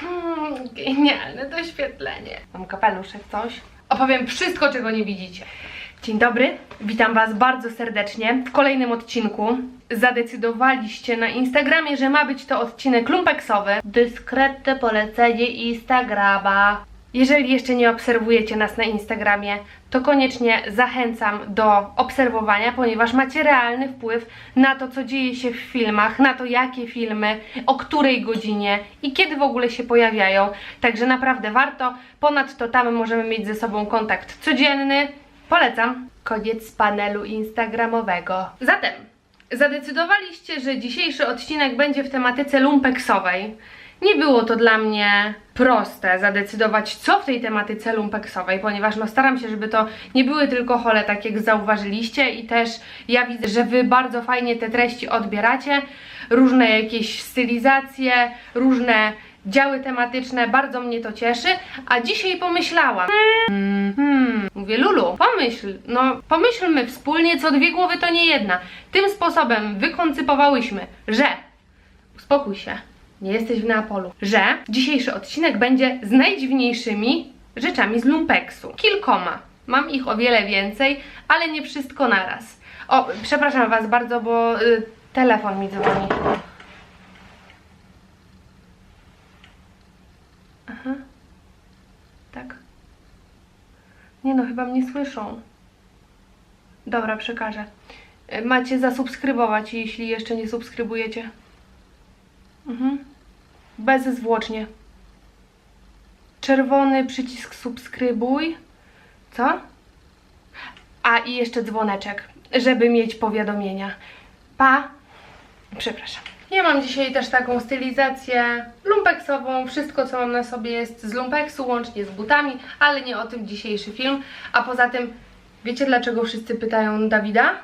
Hmm, genialne doświetlenie. Mam kapeluszek, coś. Opowiem wszystko, czego nie widzicie. Dzień dobry, witam Was bardzo serdecznie w kolejnym odcinku. Zadecydowaliście na Instagramie, że ma być to odcinek lumpeksowy. Dyskretne polecenie Instagrama. Jeżeli jeszcze nie obserwujecie nas na Instagramie, to koniecznie zachęcam do obserwowania, ponieważ macie realny wpływ na to, co dzieje się w filmach, na to, jakie filmy, o której godzinie i kiedy w ogóle się pojawiają. Także naprawdę warto. Ponadto tam możemy mieć ze sobą kontakt codzienny. Polecam. Koniec panelu instagramowego. Zatem zadecydowaliście, że dzisiejszy odcinek będzie w tematyce lumpeksowej. Nie było to dla mnie proste zadecydować, co w tej tematyce lumpeksowej, ponieważ no staram się, żeby to nie były tylko hole, tak jak zauważyliście i też ja widzę, że Wy bardzo fajnie te treści odbieracie, różne jakieś stylizacje, różne działy tematyczne, bardzo mnie to cieszy, a dzisiaj pomyślałam, hmm, hmm, mówię Lulu, pomyśl, no pomyślmy wspólnie, co dwie głowy to nie jedna. Tym sposobem wykoncypowałyśmy, że, uspokój się, nie jesteś w Neapolu, że dzisiejszy odcinek będzie z najdziwniejszymi rzeczami z lumpeksu. Kilkoma. Mam ich o wiele więcej, ale nie wszystko naraz. O, przepraszam Was bardzo, bo y, telefon mi dzwoni. Aha. Tak. Nie no, chyba mnie słyszą. Dobra, przekażę. Y, Macie zasubskrybować, jeśli jeszcze nie subskrybujecie. Mhm. Bezzwłocznie. Czerwony przycisk subskrybuj. Co? A i jeszcze dzwoneczek, żeby mieć powiadomienia. Pa! Przepraszam. Ja mam dzisiaj też taką stylizację lumpeksową. Wszystko, co mam na sobie jest z lumpeksu, łącznie z butami, ale nie o tym dzisiejszy film. A poza tym, wiecie dlaczego wszyscy pytają Dawida?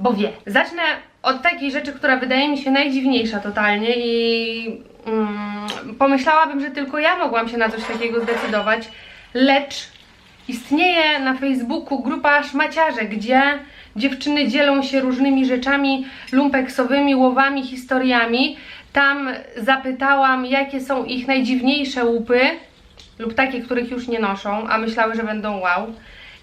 bo wie. Zacznę od takiej rzeczy, która wydaje mi się najdziwniejsza totalnie i mm, pomyślałabym, że tylko ja mogłam się na coś takiego zdecydować, lecz istnieje na Facebooku grupa szmaciarze, gdzie dziewczyny dzielą się różnymi rzeczami lumpeksowymi, łowami, historiami. Tam zapytałam, jakie są ich najdziwniejsze łupy lub takie, których już nie noszą, a myślały, że będą wow.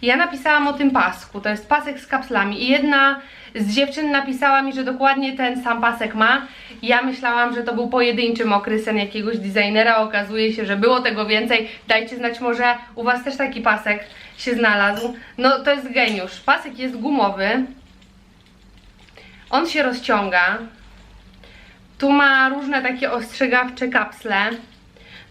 Ja napisałam o tym pasku, to jest pasek z kapslami i jedna z dziewczyn napisała mi, że dokładnie ten sam pasek ma. Ja myślałam, że to był pojedynczy mokry sen jakiegoś designera, okazuje się, że było tego więcej. Dajcie znać, może u Was też taki pasek się znalazł. No to jest geniusz. Pasek jest gumowy. On się rozciąga. Tu ma różne takie ostrzegawcze kapsle.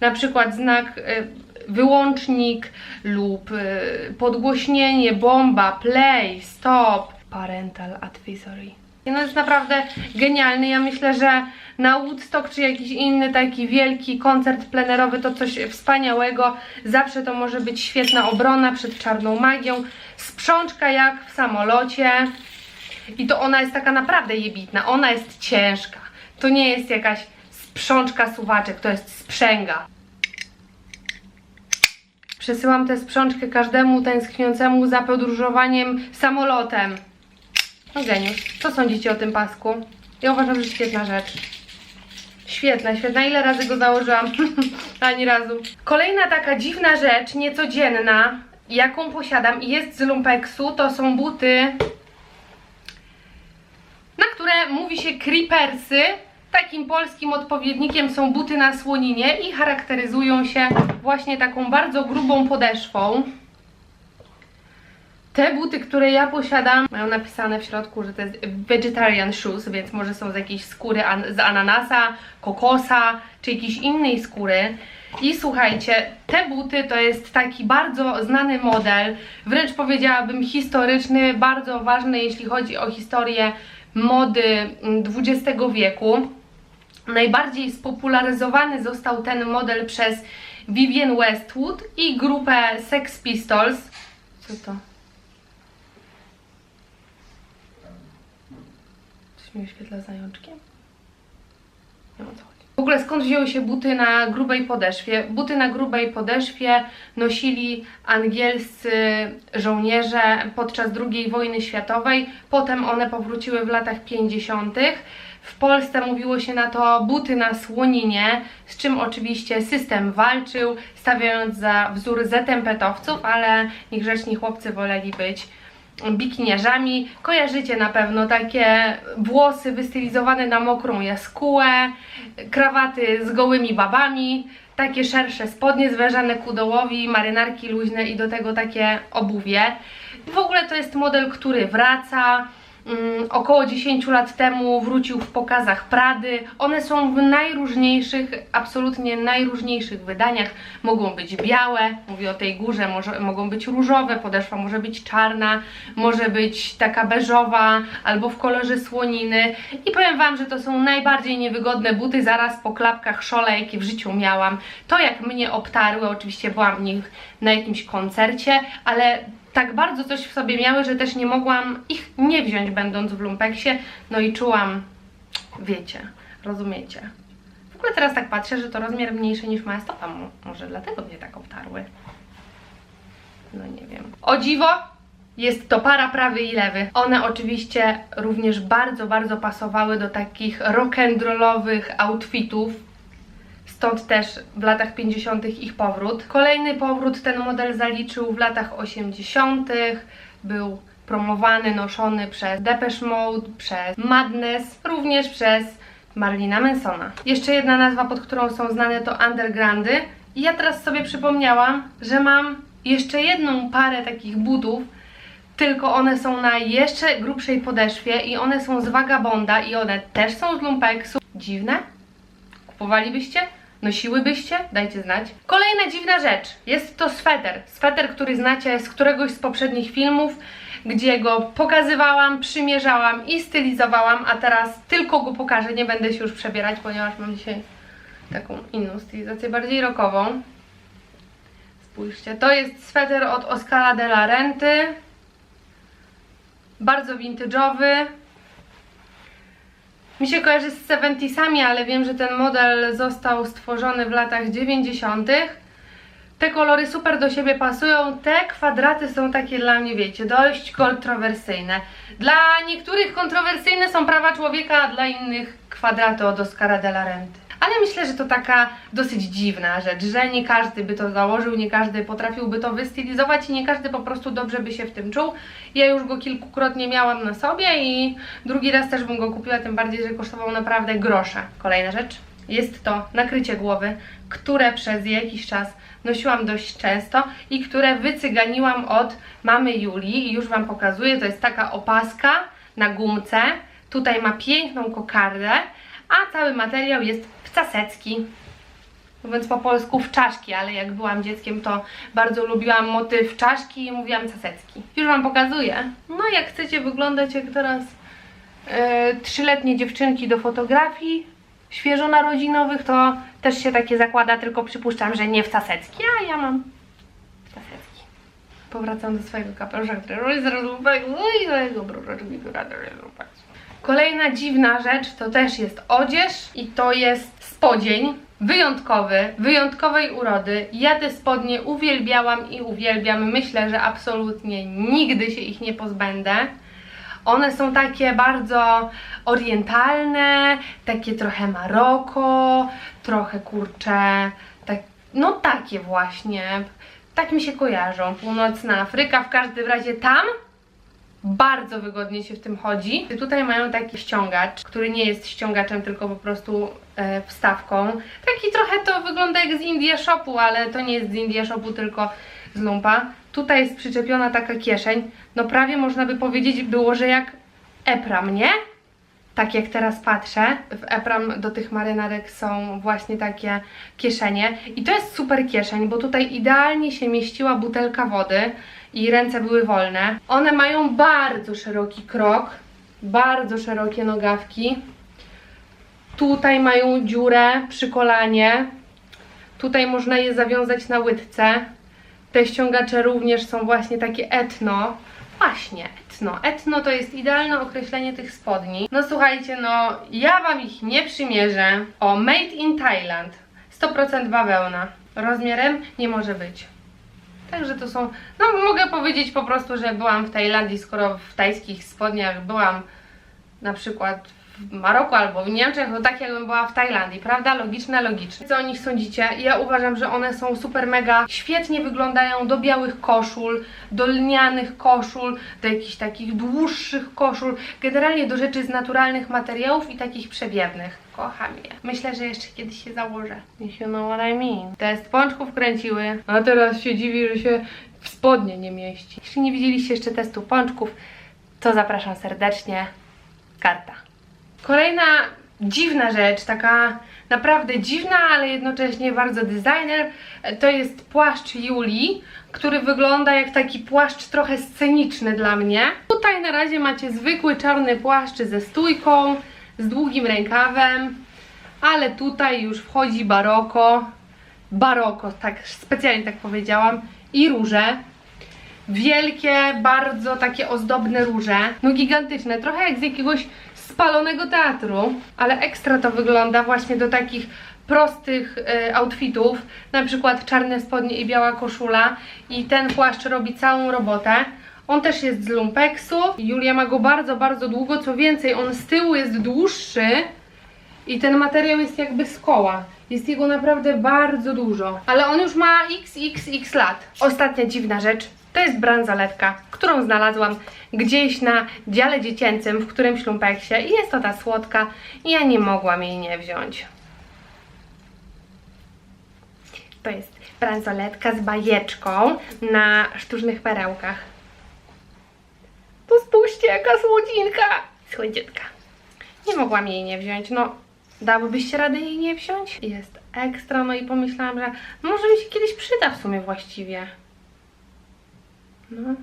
Na przykład znak y, wyłącznik lub y, podgłośnienie, bomba, play, stop, parental advisory. No jest naprawdę genialny. Ja myślę, że na Woodstock czy jakiś inny taki wielki koncert plenerowy to coś wspaniałego. Zawsze to może być świetna obrona przed czarną magią. Sprzączka jak w samolocie. I to ona jest taka naprawdę jebitna. Ona jest ciężka. To nie jest jakaś sprzączka suwaczek, to jest sprzęga. Przesyłam tę sprzączkę każdemu tęskniącemu za podróżowaniem samolotem. No geniusz. Co sądzicie o tym pasku? Ja uważam, że świetna rzecz. Świetna, świetna. Ile razy go założyłam? Ani razu. Kolejna taka dziwna rzecz, niecodzienna, jaką posiadam i jest z lumpeksu, to są buty, na które mówi się creepersy. Takim polskim odpowiednikiem są buty na słoninie i charakteryzują się właśnie taką bardzo grubą podeszwą. Te buty, które ja posiadam, mają napisane w środku, że to jest vegetarian shoes, więc może są z jakiejś skóry an z ananasa, kokosa, czy jakiejś innej skóry. I słuchajcie, te buty to jest taki bardzo znany model, wręcz powiedziałabym historyczny, bardzo ważny, jeśli chodzi o historię mody XX wieku. Najbardziej spopularyzowany został ten model przez Vivienne Westwood i grupę Sex Pistols. Co to? Coś mi oświetla zajączkiem? Nie wiem o co chodzi. W ogóle skąd wzięły się buty na grubej podeszwie? Buty na grubej podeszwie nosili angielscy żołnierze podczas II wojny światowej. Potem one powróciły w latach 50. W Polsce mówiło się na to buty na słoninie, z czym oczywiście system walczył, stawiając za wzór zetempetowców, ale niegrzeczni chłopcy woleli być bikiniarzami. Kojarzycie na pewno takie włosy wystylizowane na mokrą jaskółę, krawaty z gołymi babami, takie szersze spodnie zwężane ku dołowi, marynarki luźne i do tego takie obuwie. W ogóle to jest model, który wraca. Mm, około 10 lat temu wrócił w pokazach Prady. One są w najróżniejszych, absolutnie najróżniejszych wydaniach. Mogą być białe, mówię o tej górze, może, mogą być różowe, podeszwa może być czarna, może być taka beżowa albo w kolorze słoniny. I powiem Wam, że to są najbardziej niewygodne buty zaraz po klapkach szole, jakie w życiu miałam. To jak mnie obtarły, oczywiście byłam w nich na jakimś koncercie, ale tak bardzo coś w sobie miały, że też nie mogłam ich nie wziąć będąc w lumpeksie, no i czułam, wiecie, rozumiecie. W ogóle teraz tak patrzę, że to rozmiar mniejszy niż moja stopa, Mo- może dlatego mnie tak obtarły. No nie wiem. O dziwo, jest to para prawy i lewy. One oczywiście również bardzo, bardzo pasowały do takich rock'n'rollowych outfitów, Stąd też w latach 50. ich powrót. Kolejny powrót ten model zaliczył w latach 80. Był promowany, noszony przez Depeche Mode, przez Madness, również przez Marlina Mansona. Jeszcze jedna nazwa, pod którą są znane to Undergroundy. I ja teraz sobie przypomniałam, że mam jeszcze jedną parę takich butów, tylko one są na jeszcze grubszej podeszwie i one są z Vagabonda i one też są z Lumpeksu. Dziwne? Kupowalibyście? Nosiłybyście? Dajcie znać. Kolejna dziwna rzecz. Jest to sweter. Sweter, który znacie z któregoś z poprzednich filmów, gdzie go pokazywałam, przymierzałam i stylizowałam, a teraz tylko go pokażę. Nie będę się już przebierać, ponieważ mam dzisiaj taką inną stylizację, bardziej rockową. Spójrzcie, to jest sweter od Oscara de la Renty. Bardzo vintage'owy. Mi się kojarzy z 70sami, ale wiem, że ten model został stworzony w latach 90. Te kolory super do siebie pasują. Te kwadraty są takie dla mnie, wiecie, dość kontrowersyjne. Dla niektórych kontrowersyjne są prawa człowieka, a dla innych kwadraty od Oscara de la Renty. Ale myślę, że to taka dosyć dziwna rzecz, że nie każdy by to założył, nie każdy potrafiłby to wystylizować i nie każdy po prostu dobrze by się w tym czuł. Ja już go kilkukrotnie miałam na sobie i drugi raz też bym go kupiła, tym bardziej, że kosztował naprawdę grosze. Kolejna rzecz, jest to nakrycie głowy, które przez jakiś czas nosiłam dość często i które wycyganiłam od mamy Julii i już Wam pokazuję, to jest taka opaska na gumce, tutaj ma piękną kokardę, a cały materiał jest wcasecki. Mówiąc po polsku w czaszki, ale jak byłam dzieckiem, to bardzo lubiłam motyw czaszki i mówiłam casecki. Już Wam pokazuję. No jak chcecie wyglądać jak teraz e, trzyletnie dziewczynki do fotografii świeżonarodzinowych, to też się takie zakłada, tylko przypuszczam, że nie w casecki, a ja mam w casecki. Powracam do swojego kapelusza, który robi z rozłupek, i swojego brużeczki, która też jest. Kolejna dziwna rzecz to też jest odzież i to jest spodzień wyjątkowy, wyjątkowej urody. Ja te spodnie uwielbiałam i uwielbiam. Myślę, że absolutnie nigdy się ich nie pozbędę. One są takie bardzo orientalne, takie trochę Maroko, trochę kurcze, tak, no takie właśnie. Tak mi się kojarzą. Północna Afryka, w każdym razie tam bardzo wygodnie się w tym chodzi. Tutaj mają taki ściągacz, który nie jest ściągaczem, tylko po prostu e, wstawką. Taki trochę to wygląda jak z India Shopu, ale to nie jest z India Shopu, tylko z lumpa. Tutaj jest przyczepiona taka kieszeń. No prawie można by powiedzieć było, że jak Epram, nie? Tak jak teraz patrzę, w Epram do tych marynarek są właśnie takie kieszenie. I to jest super kieszeń, bo tutaj idealnie się mieściła butelka wody i ręce były wolne. One mają bardzo szeroki krok, bardzo szerokie nogawki. Tutaj mają dziurę przy kolanie. Tutaj można je zawiązać na łydce. Te ściągacze również są właśnie takie etno. Właśnie, etno. Etno to jest idealne określenie tych spodni. No słuchajcie, no ja Wam ich nie przymierzę. O, made in Thailand. 100% bawełna. Rozmiarem nie może być. Także to są, no mogę powiedzieć po prostu, że byłam w Tajlandii, skoro w tajskich spodniach byłam na przykład w Maroku albo w Niemczech, no tak jakbym była w Tajlandii, prawda? Logiczne, logiczne. Co o nich sądzicie? Ja uważam, że one są super mega, świetnie wyglądają do białych koszul, do lnianych koszul, do jakichś takich dłuższych koszul, generalnie do rzeczy z naturalnych materiałów i takich przewiewnych. Kocham je. Myślę, że jeszcze kiedyś się założę. If you know what I mean. Test pączków kręciły, a teraz się dziwi, że się w spodnie nie mieści. Jeśli nie widzieliście jeszcze testu pączków, to zapraszam serdecznie. Karta. Kolejna dziwna rzecz, taka naprawdę dziwna, ale jednocześnie bardzo designer, to jest płaszcz Julii, który wygląda jak taki płaszcz trochę sceniczny dla mnie. Tutaj na razie macie zwykły czarny płaszcz ze stójką, z długim rękawem, ale tutaj już wchodzi baroko, baroko, tak specjalnie tak powiedziałam, i róże. Wielkie, bardzo takie ozdobne róże, no gigantyczne, trochę jak z jakiegoś spalonego teatru, ale ekstra to wygląda właśnie do takich prostych e, outfitów, na przykład czarne spodnie i biała koszula i ten płaszcz robi całą robotę. On też jest z lumpeksu. Julia ma go bardzo, bardzo długo, co więcej, on z tyłu jest dłuższy i ten materiał jest jakby z koła. Jest jego naprawdę bardzo dużo. Ale on już ma xxx lat. Ostatnia dziwna rzecz to jest bransoletka, którą znalazłam gdzieś na dziale dziecięcym w którymś lumpeksie i jest to ta słodka i ja nie mogłam jej nie wziąć. To jest bransoletka z bajeczką na sztucznych perełkach. To spójrzcie, jaka słodzinka! Słodziutka. Nie mogłam jej nie wziąć, no dałybyście radę jej nie wziąć? Jest ekstra, no i pomyślałam, że może mi się kiedyś przyda w sumie właściwie. No.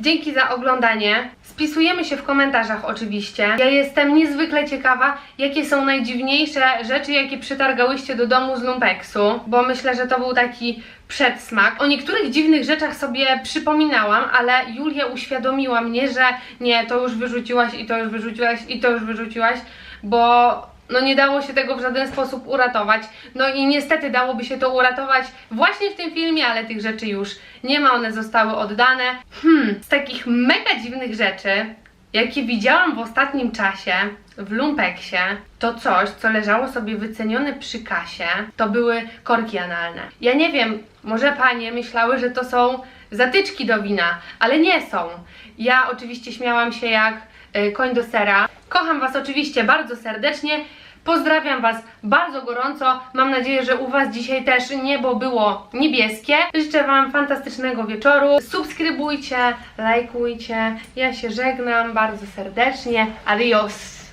Dzięki za oglądanie. Spisujemy się w komentarzach oczywiście. Ja jestem niezwykle ciekawa, jakie są najdziwniejsze rzeczy, jakie przytargałyście do domu z lumpeksu, bo myślę, że to był taki przedsmak. O niektórych dziwnych rzeczach sobie przypominałam, ale Julia uświadomiła mnie, że nie, to już wyrzuciłaś i to już wyrzuciłaś i to już wyrzuciłaś, bo no nie dało się tego w żaden sposób uratować. No i niestety dałoby się to uratować właśnie w tym filmie, ale tych rzeczy już nie ma, one zostały oddane. Hmm, z takich mega dziwnych rzeczy, jakie widziałam w ostatnim czasie w lumpeksie, to coś, co leżało sobie wycenione przy kasie, to były korki analne. Ja nie wiem, może panie myślały, że to są zatyczki do wina, ale nie są. Ja oczywiście śmiałam się jak koń do sera. Kocham Was oczywiście bardzo serdecznie. Pozdrawiam Was bardzo gorąco. Mam nadzieję, że u Was dzisiaj też niebo było niebieskie. Życzę Wam fantastycznego wieczoru. Subskrybujcie, lajkujcie. Ja się żegnam bardzo serdecznie. Adios!